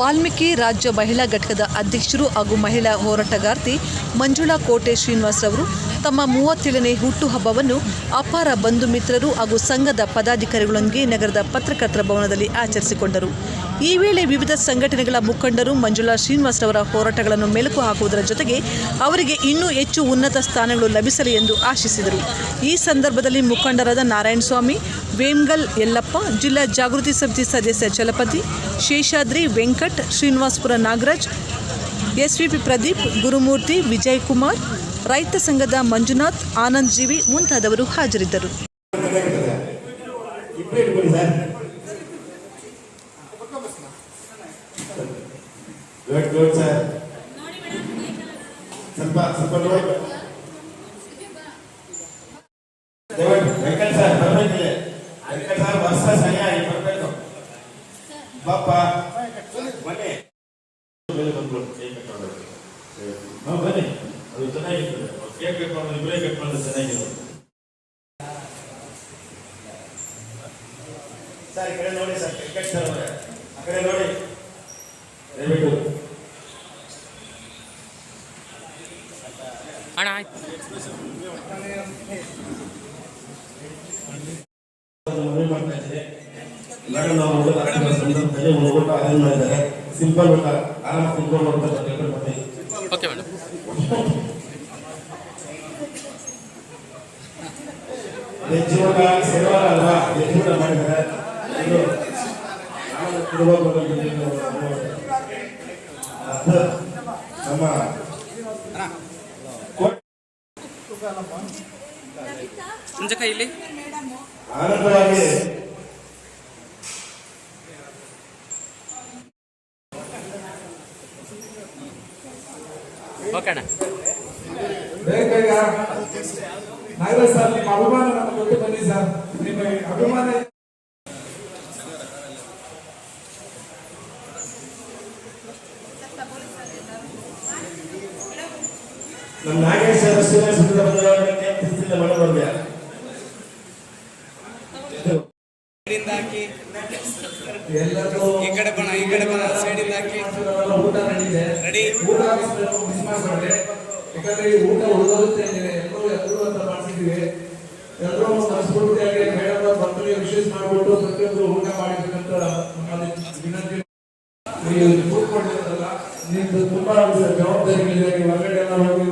ವಾಲ್ಮೀಕಿ ರಾಜ್ಯ ಮಹಿಳಾ ಘಟಕದ ಅಧ್ಯಕ್ಷರು ಹಾಗೂ ಮಹಿಳಾ ಹೋರಾಟಗಾರ್ತಿ ಮಂಜುಳಾ ಕೋಟೆ ಶ್ರೀನಿವಾಸ್ ಅವರು ತಮ್ಮ ಮೂವತ್ತೇಳನೇ ಹುಟ್ಟುಹಬ್ಬವನ್ನು ಅಪಾರ ಬಂಧು ಮಿತ್ರರು ಹಾಗೂ ಸಂಘದ ಪದಾಧಿಕಾರಿಗಳೊಂದಿಗೆ ನಗರದ ಪತ್ರಕರ್ತರ ಭವನದಲ್ಲಿ ಆಚರಿಸಿಕೊಂಡರು. ಈ ವೇಳೆ ವಿವಿಧ ಸಂಘಟನೆಗಳ ಮುಖಂಡರು ಮಂಜುಳಾ ಶ್ರೀನಿವಾಸ್ ಅವರ ಹೋರಾಟಗಳನ್ನು ಮೆಲುಕು ಹಾಕುವುದರ ಜೊತೆಗೆ ಅವರಿಗೆ ಇನ್ನೂ ಹೆಚ್ಚು ಉನ್ನತ ಸ್ಥಾನಗಳು ಲಭಿಸಲಿ ಎಂದು ಆಶಿಸಿದರು. ಈ ಸಂದರ್ಭದಲ್ಲಿ ಮುಖಂಡರಾದ ನಾರಾಯಣ ಸ್ವಾಮಿ ವೇಮ್ಗಲ್ ಯಲ್ಲಪ್ಪ, ಜಿಲ್ಲಾ ಜಾಗೃತಿ ಸಮಿತಿ ಸದಸ್ಯ ಚಲಪತಿ ಶೇಷಾದ್ರಿ ವೆಂಕಟ್, ಶ್ರೀನಿವಾಸಪುರ ನಾಗರಾಜ್, ಎಸ್ವಿಪಿ ಪ್ರದೀಪ್, ಗುರುಮೂರ್ತಿ ವಿಜಯ್ ಕುಮಾರ್ ರೈತ ಸಂಘದ ಮಂಜುನಾಥ್, ಆನಂದ್ ಜೀವಿ ಮುಂತಾದವರು ಹಾಜರಿದ್ದರು. ಸರ್ ವೆಂಕಟ್ ಸರ್ ವರ್ಷ ಸರಿಯಾಗಿ ಬರ್ಬೇಕು ಪಾಪ ಬನ್ನಿ ಮೇಲೆ ಬಂದ್ಬಿಡು ಕೇಕ್ ಕಟ್ಕೊಂಡು ಹಾ ಬನ್ನಿ ಅದು ಚೆನ್ನಾಗಿರ್ತದೆ ಕೇಕ್ ಕಟ್ಕೊಂಡು ಇಬ್ಬರೇ ಕಟ್ಕೊಂಡು ಚೆನ್ನಾಗಿರೋದು ಸರ್ ಈ ಕಡೆ ನೋಡಿ ಸರ್ ಕ್ರಿಕೆಟ್ ಸರ್ ಅವರೇ. ಆ ಕಡೆ ನೋಡಿ. ದಯವಿಟ್ಟು ಅಣ್ಣ ಆಯ್ತು ಊಟ ಹಾಕಿರೋ ಸಂದರ್ಭದಲ್ಲಿ ಒಂದು ಊಟ ಅರೇಂಜ್ ಮಾಡಿದ್ದಾರೆ. ಸಿಂಪಲ್ ಊಟ ಆರಾಮ ಕುತ್ಕೊಂಡು ಊಟ ಓಕೆ ಮೇಡಮ್ ವೆಜ್ ಊಟ ಶನಿವಾರ ಅಲ್ವಾ? ವೆಜ್ ಊಟ ಮಾಡಿದ್ದಾರೆ. ಇದು ನಮ್ಮ ಇಲ್ಲಿ. ಆನಂದವಾಗಿ ಓಕೆ ಸರ್ ನಿಮ್ಮ ಅಭಿಮಾನ ನಿಮ್ಮ ನಾಗೇಶ್ ಸರ್ ಸೂರ್ಯ ಸುಂದರ ಮಾಡಬಾರ್ದು ಹಾಕಿ ಎಲ್ಲರೂ ಈ ಕಡೆ ಬಣ ಈ ಕಡೆ ಬಣ ಸೈಡಿಂದ ಹಾಕಿ. ಊಟ ನಡೀದೆ ರೆಡಿ ಊಟ ಮಿಸ್ ಯಾಕಂದ್ರೆ ಈ ಊಟ ಉಳಿದೋಗುತ್ತೆ ಎಲ್ಲರೂ ಎಲ್ಲರೂ ಅಂತ ಮಾಡಿಸಿದ್ದೀವಿ ಎಲ್ಲರೂ ಸಂಸ್ಕೃತಿಯಾಗಿ ಮೇಡಮ್ ಬರ್ತಾರೆ ವಿಶೇಷ ಮಾಡ್ಬಿಟ್ಟು ಊಟ ಮಾಡಿಬೇಕಂತ ನಮ್ಮಲ್ಲಿ ವಿನಂತಿ. ನೀವು ಇಲ್ಲಿ ಕೂತ್ಕೊಂಡಿರಲ್ಲ ನಿಮ್ದು ತುಂಬಾ ಜವಾಬ್ದಾರಿಗಳಿದೆ. ನೀವು ಹೊರಗಡೆ ಎಲ್ಲ ಹೋಗಿ